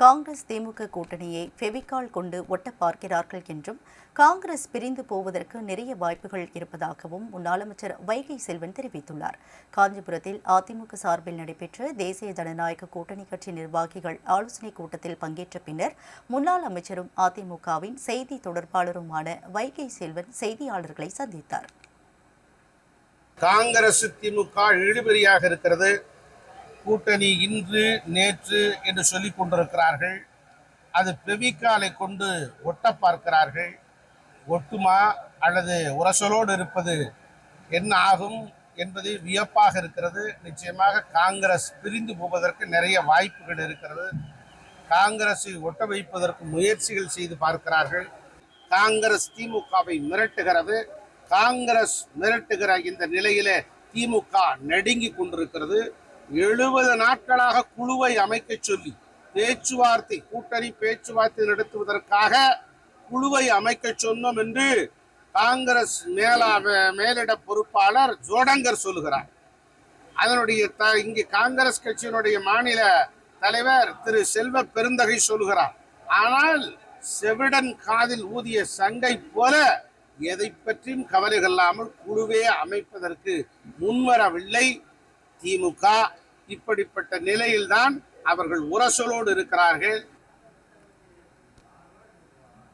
காங்கிரஸ் திமுக கூட்டணியை ஃபெவிகால் கொண்டு ஒட்ட பார்க்கிறார்கள் என்றும் காங்கிரஸ் பிரிந்து போவதற்கு நிறைய வாய்ப்புகள் இருப்பதாகவும் முன்னாள் அமைச்சர் வைகை செல்வன் தெரிவித்துள்ளார். காஞ்சிபுரத்தில் அதிமுக சார்பில் நடைபெற்ற தேசிய ஜனநாயக கூட்டணி கட்சி நிர்வாகிகள் ஆலோசனைக் கூட்டத்தில் பங்கேற்ற பின்னர் முன்னாள் அமைச்சரும் அதிமுகவின் செய்தி தொடர்பாளருமான வைகை செல்வன் செய்தியாளர்களை சந்தித்தார். காங்கிரஸ் திமுக இழுபறியாக இருக்கிறது. கூட்டணி இன்று நேற்று என்று சொல்லி கொண்டிருக்கிறார்கள். அது பெவிக்காலை கொண்டு ஒட்ட பார்க்கிறார்கள். ஒட்டுமா அல்லது உரசலோடு இருப்பது என்ன ஆகும் என்பது வியப்பாக இருக்கிறது. நிச்சயமாக காங்கிரஸ் பிரிந்து போவதற்கு நிறைய வாய்ப்புகள் இருக்கிறது. காங்கிரஸை ஒட்ட வைப்பதற்கு முயற்சிகள் செய்து பார்க்கிறார்கள். காங்கிரஸ் திமுகவை மிரட்டுகிறது. காங்கிரஸ் மிரட்டுகிற இந்த நிலையில் திமுக நடுங்கி கொண்டிருக்கிறது. எழுபது நாட்களாக குழுவை அமைக்க சொல்லி பேச்சுவார்த்தை கூட்டணி பேச்சுவார்த்தை நடத்துவதற்காக குழுவை அமைக்க சொன்னோம் என்று காங்கிரஸ் மேலா மேலிட பொறுப்பாளர் ஜோடங்கர் சொல்லுகிறார். அதனுடைய த இங்கே காங்கிரஸ் கட்சியினுடைய மாநில தலைவர் திரு செல்வ பெருந்தகை சொல்லுகிறார். ஆனால் செவிடன் காதில் ஊதிய சங்கை போல எதை பற்றியும் கவலை கொள்ளாமல் குழுவே அமைப்பதற்கு முன்வரவில்லை. திமுக இப்படிப்பட்ட நிலையில்தான் அவர்கள் உரசலோடு இருக்கிறார்கள்.